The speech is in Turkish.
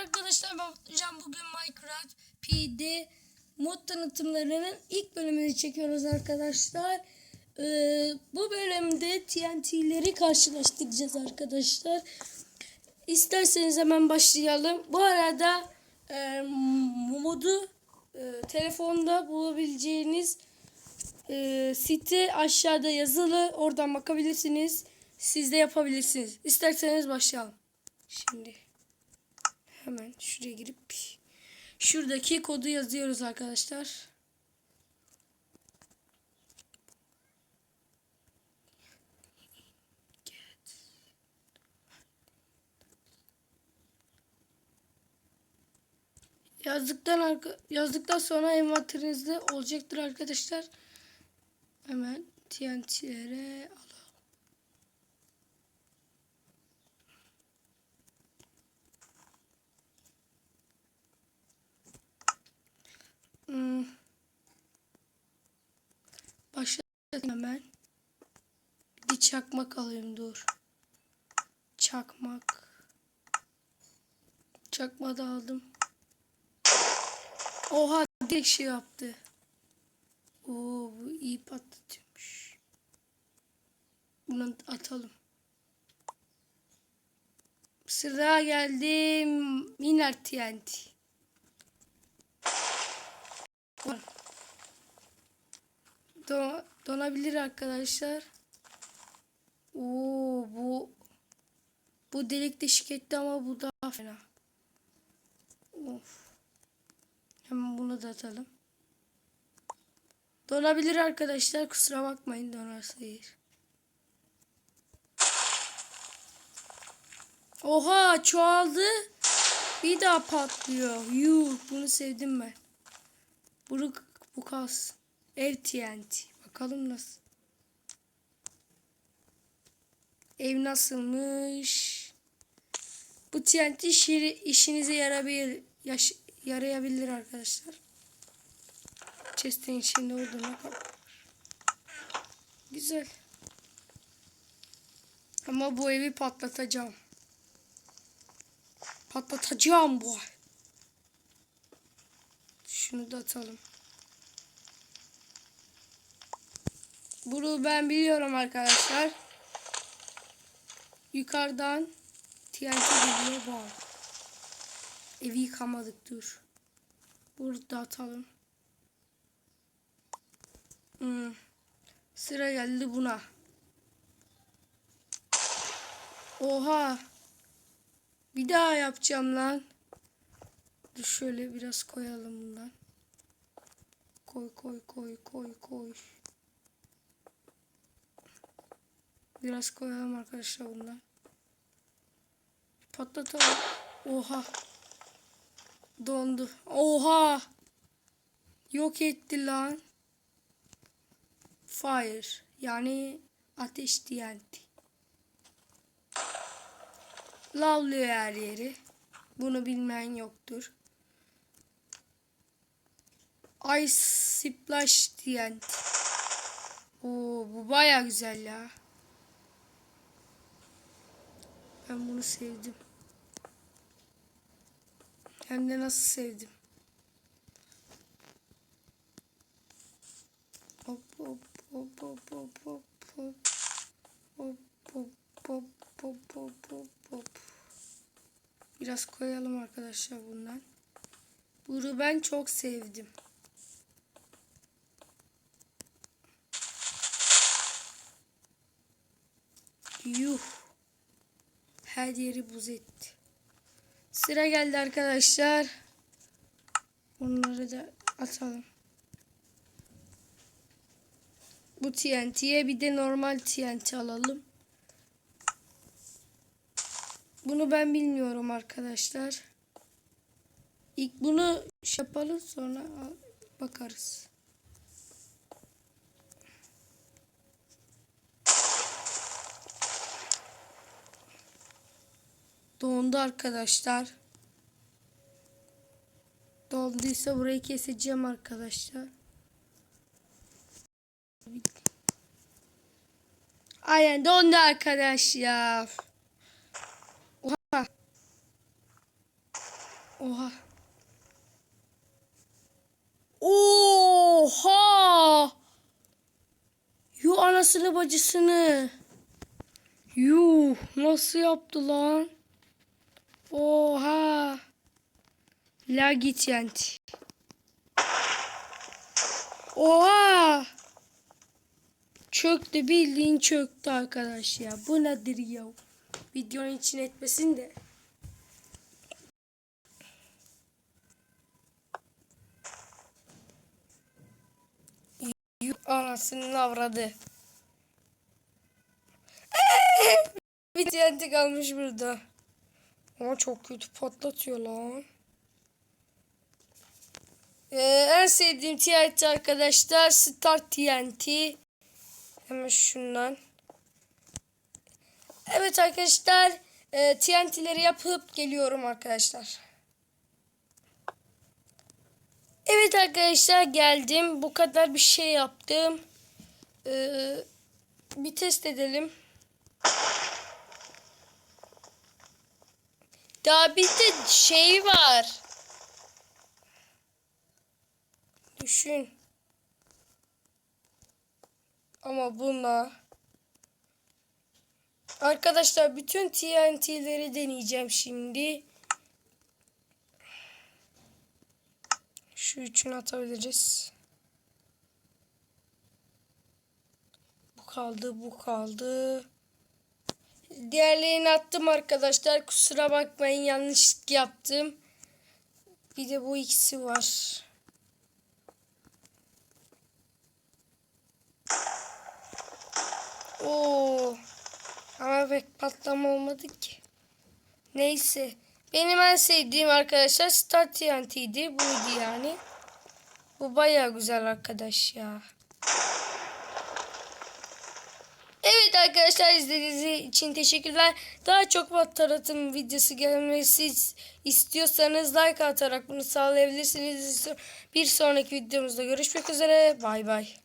arkadaşlar ben Can bugün Minecraft PD mod tanıtımlarının ilk bölümünü çekiyoruz arkadaşlar. Ee, bu bölümde TNT'leri karşılaştıracağız arkadaşlar. İsterseniz hemen başlayalım. Bu arada e, modu e, telefonda bulabileceğiniz e, site aşağıda yazılı. Oradan bakabilirsiniz. Siz de yapabilirsiniz. İsterseniz başlayalım. Şimdi hemen şuraya girip şuradaki kodu yazıyoruz arkadaşlar. Yazdıktan arka, yazdıktan sonra envanterinizde olacaktır arkadaşlar. Hemen TNT'lere alalım. Hmm. Başlayalım hemen. Bir çakmak alayım dur. Çakmak. Çakma da aldım. Oha direkt şey yaptı. Oo bu iyi patlatıyormuş. Bunu atalım. Sıra geldi Miner TNT. Don donabilir arkadaşlar. Oo bu bu delik deşik etti ama bu daha fena. Of. Hemen bunu da atalım. Donabilir arkadaşlar. Kusura bakmayın donarsa hayır. Oha çoğaldı. Bir daha patlıyor. Yuh bunu sevdim ben. Bu, bu kas. Ev TNT. Bakalım nasıl. Ev nasılmış? Bu TNT işi, işinize yarayabilir, yaş, yarayabilir arkadaşlar. Chest'in içinde olduğuna kap. Güzel. Ama bu evi patlatacağım. Patlatacağım bu. Şunu da atalım. Bunu ben biliyorum arkadaşlar. Yukarıdan TNT geliyor bu. Evi yıkamadık dur. Burada atalım. Hmm. Sıra geldi buna. Oha. Bir daha yapacağım lan. Dur şöyle biraz koyalım bundan. Koy koy koy koy koy. Biraz koyalım arkadaşlar bundan. Patlatalım. Oha. Dondu. Oha. Yok etti lan. Fire. Yani ateş TNT. Lavlıyor her yeri. Bunu bilmeyen yoktur. Ice Splash TNT. Oo, bu baya güzel ya. Ben bunu sevdim. Hem de nasıl sevdim. Hop hop hop hop hop hop hop hop hop hop hop hop hop Biraz koyalım arkadaşlar bundan. Bunu ben çok sevdim. Yuh. Her yeri buz etti. Sıra geldi arkadaşlar. Bunları da atalım. Bu TNT'ye bir de normal TNT alalım. Bunu ben bilmiyorum arkadaşlar. İlk bunu şey yapalım sonra bakarız. Dondu arkadaşlar. Donduysa burayı keseceğim arkadaşlar. Aynen dondu arkadaş ya. Oha. Oha. Oha! Yu anasını bacısını. Yuh nasıl yaptı lan? Oha. La git yent. Oha. Çöktü bildiğin çöktü arkadaş ya. Bu nedir ya? Videonun için etmesin de. Anasının avradı. Bir TNT kalmış burada. Ama çok kötü patlatıyor lan. Ee, en sevdiğim TNT arkadaşlar Star TNT. Hemen şundan. Evet arkadaşlar e, TNT'leri yapıp geliyorum arkadaşlar. Evet arkadaşlar geldim. Bu kadar bir şey yaptım. Ee, bir test edelim. Daha bir de şey var. Düşün. Ama buna Arkadaşlar bütün TNT'leri deneyeceğim şimdi. Şu üçünü atabiliriz. Bu kaldı, bu kaldı. Diğerlerini attım arkadaşlar. Kusura bakmayın yanlışlık yaptım. Bir de bu ikisi var. Oo. Ama pek patlama olmadı ki. Neyse. Benim en sevdiğim arkadaşlar Star TNT'ydi. Buydu yani. Bu baya güzel arkadaş ya. Evet arkadaşlar izlediğiniz için teşekkürler. Daha çok tanıtım videosu gelmesi istiyorsanız like atarak bunu sağlayabilirsiniz. Bir sonraki videomuzda görüşmek üzere. Bay bay.